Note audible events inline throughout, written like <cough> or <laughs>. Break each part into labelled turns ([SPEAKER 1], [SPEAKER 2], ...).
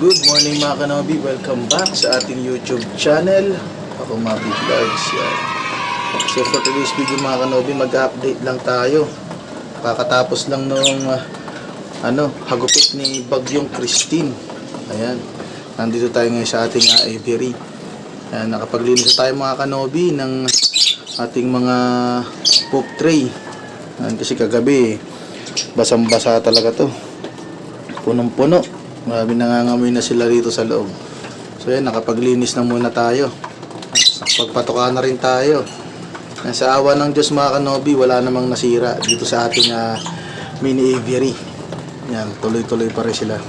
[SPEAKER 1] Good morning mga kanobi, welcome back sa ating YouTube channel. Ako Mabi Vlogs. Yan. So for today's video mga kanobi, mag-update lang tayo. Kakatapos lang nung ah, ano, hagupit ni Bagyong Christine. Ayan. Nandito tayo ngayon sa ating uh, aviary. Ayan, nakapaglinis na tayo mga kanobi ng ating mga poop tray. Ayan, kasi kagabi, basang-basa talaga to punong-puno. Marami nangangamoy na sila rito sa loob. So yan, nakapaglinis na muna tayo. Nakapagpatoka na rin tayo. Yan, Sa awa ng Diyos mga kanobi, wala namang nasira dito sa ating ah, mini aviary. Yan, tuloy-tuloy pa rin sila.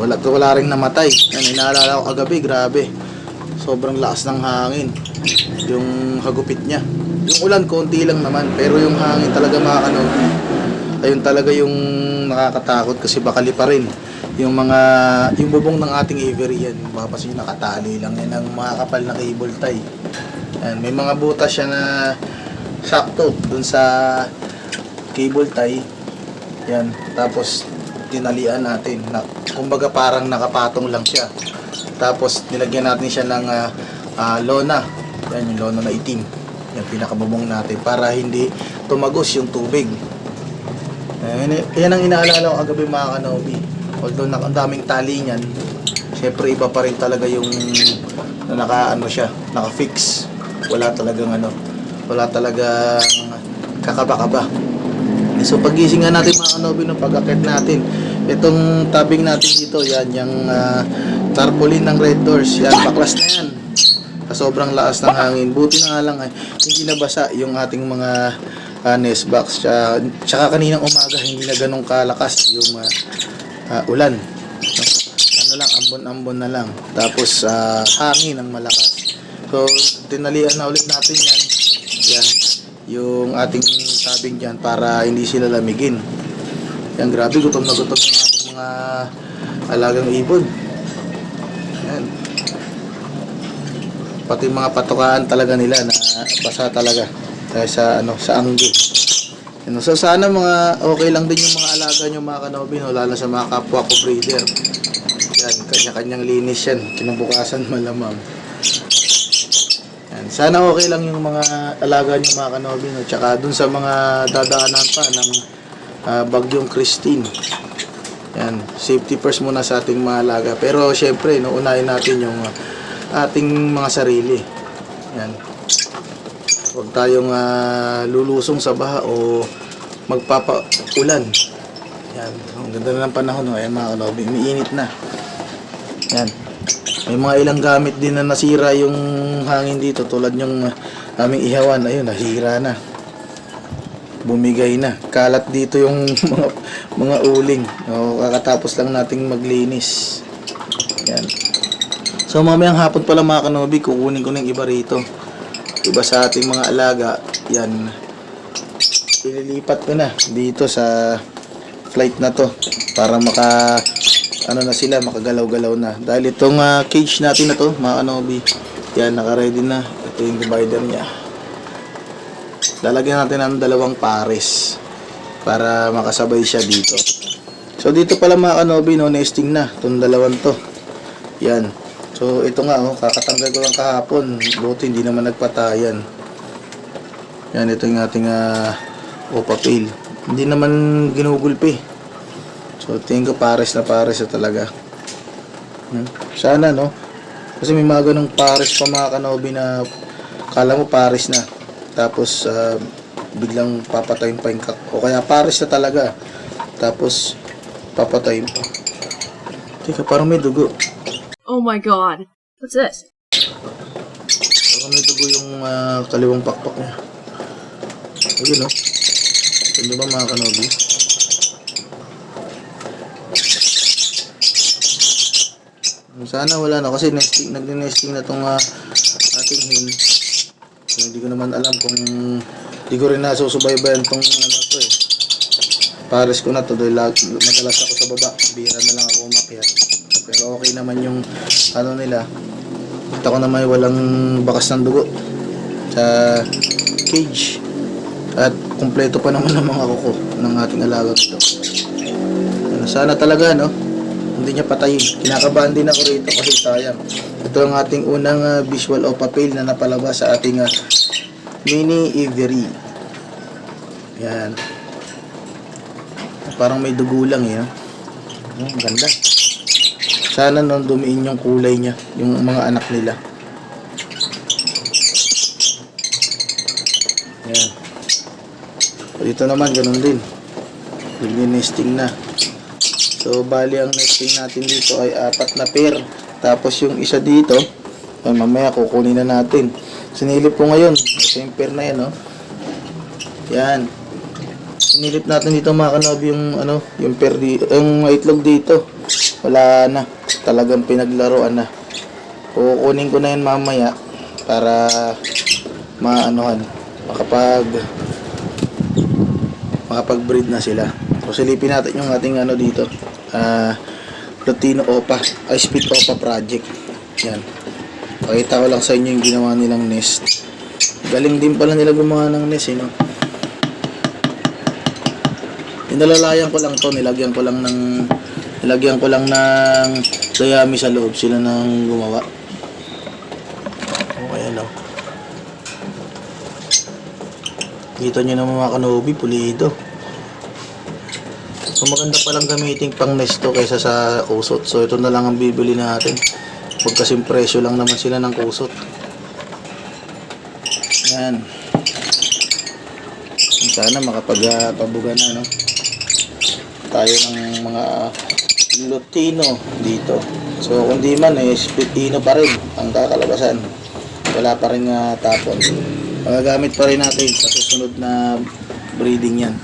[SPEAKER 1] Wala, wala rin namatay. Yan, inaalala ko kagabi, grabe. Sobrang lakas ng hangin. Yung hagupit niya. Yung ulan, konti lang naman. Pero yung hangin talaga mga kanobi, ayun talaga yung nakakatakot kasi bakali pa rin. Yung mga yung bubong ng ating aviary yan mapapansin nyo nakatali lang yan ng mga kapal na cable tie. Yan, may mga butas siya na sakto dun sa cable tie. Yan tapos tinalian natin. Na, kumbaga parang nakapatong lang siya. Tapos nilagyan natin siya ng ah, ah, lona. Yan yung lona na itim. Yung pinakabubong natin para hindi tumagos yung tubig Ayan, yan ang inaalala ko kagabi mga kanobi. Although nak ang daming tali niyan, syempre iba pa rin talaga yung na naka ano siya, naka-fix. Wala talagang ano, wala talagang kakaba-kaba. So pagising natin mga kanobi ng pag-akit natin, itong tabing natin dito, yan yung ah, tarpaulin ng red doors, yan baklas na yan. Sobrang lakas ng hangin. Buti na lang ay hindi nabasa yung ating mga uh, nest box. Tsaka, kaninang umaga hindi na ganun kalakas yung ah, ah, ulan. No? Ano lang, ambon-ambon na lang. Tapos ah, hangin ang malakas. So, tinalian na ulit natin yan. Yan. Yung ating tabing dyan para hindi sila lamigin. Yan, grabe. Gutom na gutom yung ating mga alagang ibon. Yan pati mga patukaan talaga nila na basa talaga dahil sa ano sa anggi. Ano, so sana mga okay lang din yung mga alaga nyo mga kanobi no, lalo sa mga kapwa ko breeder. Yan, kanya-kanyang linis yan. Kinabukasan <laughs> malamang. Yan, sana okay lang yung mga alaga nyo mga kanobi no, tsaka dun sa mga dadaanan pa ng ah, bagyong Christine. Yan, safety first muna sa ating mga alaga. Pero syempre, no, unahin natin yung ah, ating mga sarili. Yan. Huwag tayong ah, lulusong sa baha o magpapaulan. Yan. Ang ganda na ng panahon. No? Ayan mga kanobi. Umiinit na. Yan. May mga ilang gamit din na nasira yung hangin dito tulad yung ah, aming ihawan. Ayun, nahira na. Bumigay na. Kalat dito yung <laughs> mga mga uling. O, kakatapos lang nating maglinis. Yan. So mamayang hapon pala mga kanobi, kukunin ko ng iba rito. Iba sa ating mga alaga, yan. Ililipat ko na dito sa flight na to para maka ano na sila, makagalaw-galaw na. Dahil itong ah, cage natin na to, mga kanobi, yan, naka-ready na. Ito yung divider niya. Lalagyan natin ng dalawang pares para makasabay siya dito. So dito pala mga kanobi, no, nesting na. Itong dalawang to. Yan. So, ito nga, oh, kakatanggal ko lang kahapon. Buti, hindi naman nagpatayan. Yan, ito yung ating uh, opa pail. Hindi naman ginugulpi. So, tingin ko pares na pares na talaga. Hmm. Sana, no? Kasi may mga ganong pares pa mga kanobi na kala mo pares na. Tapos, ah, biglang papatayin pa yung kak. O kaya pares na talaga. Tapos, papatayin pa. Teka, parang may dugo.
[SPEAKER 2] Oh my god. What's this?
[SPEAKER 1] Parang may dugo yung ah, kaliwang pakpak niya. Ayun, no? Ito ba mga kanobi? Sana wala na kasi nesting, nag-nesting na tong ah, ating hin. So, hindi ko naman alam kung hindi ko rin nasusubaybayan tong ano to eh. Pares ko na to dahil lag- madalas ako sa baba. Bira na lang ako umakyat. Pero okay naman yung ano nila. Kita ko naman walang bakas ng dugo sa cage. At kumpleto pa naman ang mga kuko ng ating alaga ito. Ano, Sana talaga no Hindi niya patayin. Kinakabahan din ako rito kasi sayang. Ito ang ating unang ah, visual o papel na napalabas sa ating ah, mini Avery. Yan. Parang may dugo lang eh. no? Oh, maganda. Sana nung dumiin yung kulay niya, yung mga anak nila. Yan. Dito naman, ganun din. Nagni-nesting na. So, bali ang nesting natin dito ay apat na pair. Tapos yung isa dito, ay mamaya kukunin na natin. Sinilip ko ngayon. Ito yung pair na yan, no? Yan. Sinilip natin dito mga kanobi yung ano, yung pair di, yung itlog dito. Wala na. Talagang pinaglaruan na. Kukunin ko na yan mamaya para maanohan makapag makapag-breed na sila. So silipin natin yung ating ano dito. Ah, Plutino Opa, ay Spit Opa project. Yan. Pakita ko lang sa inyo yung ginawa nilang nest. Galing din pala nila gumawa ng nest, eh, no? Inalalayan ko lang to, nilagyan ko lang ng nilagyan ko lang ng dayami sa loob sila nang gumawa. O ayan o. Kita nyo naman mga kanobi, pulido. So maganda palang gamitin pang nest to kaysa sa kusot. So ito na lang ang bibili natin. Huwag presyo lang naman sila ng kusot. Yan. Sana makapagpabuga na no. Tayo ng mga Lutino dito. So kung di man eh Splitino pa rin ang kakalabasan. Wala pa rin nga tapon. Magagamit pa rin natin sa susunod na breeding yan.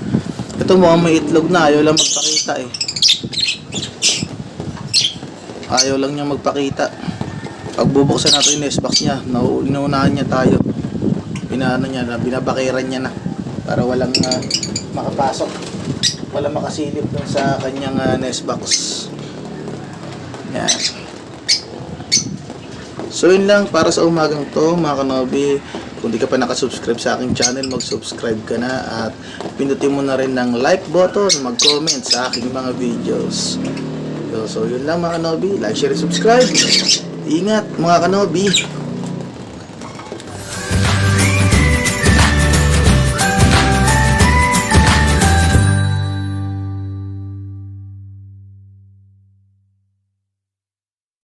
[SPEAKER 1] Ito mukhang may itlog na. Ayaw lang magpakita eh. Ayaw lang niya magpakita. Pag bubuksan natin yung nest box niya, nau- inuunahan niya tayo. Inaano niya na, binabakiran niya na. Para walang ah, makapasok. Walang makasilip dun sa kanyang ah, nest box. Yan. So yun lang para sa umagang to mga kanobi. Kung di ka pa nakasubscribe sa aking channel, mag-subscribe ka na at pindutin mo na rin ng like button, mag-comment sa aking mga videos. So, so yun lang mga kanobi. Like, share, subscribe. Ingat mga kanobi.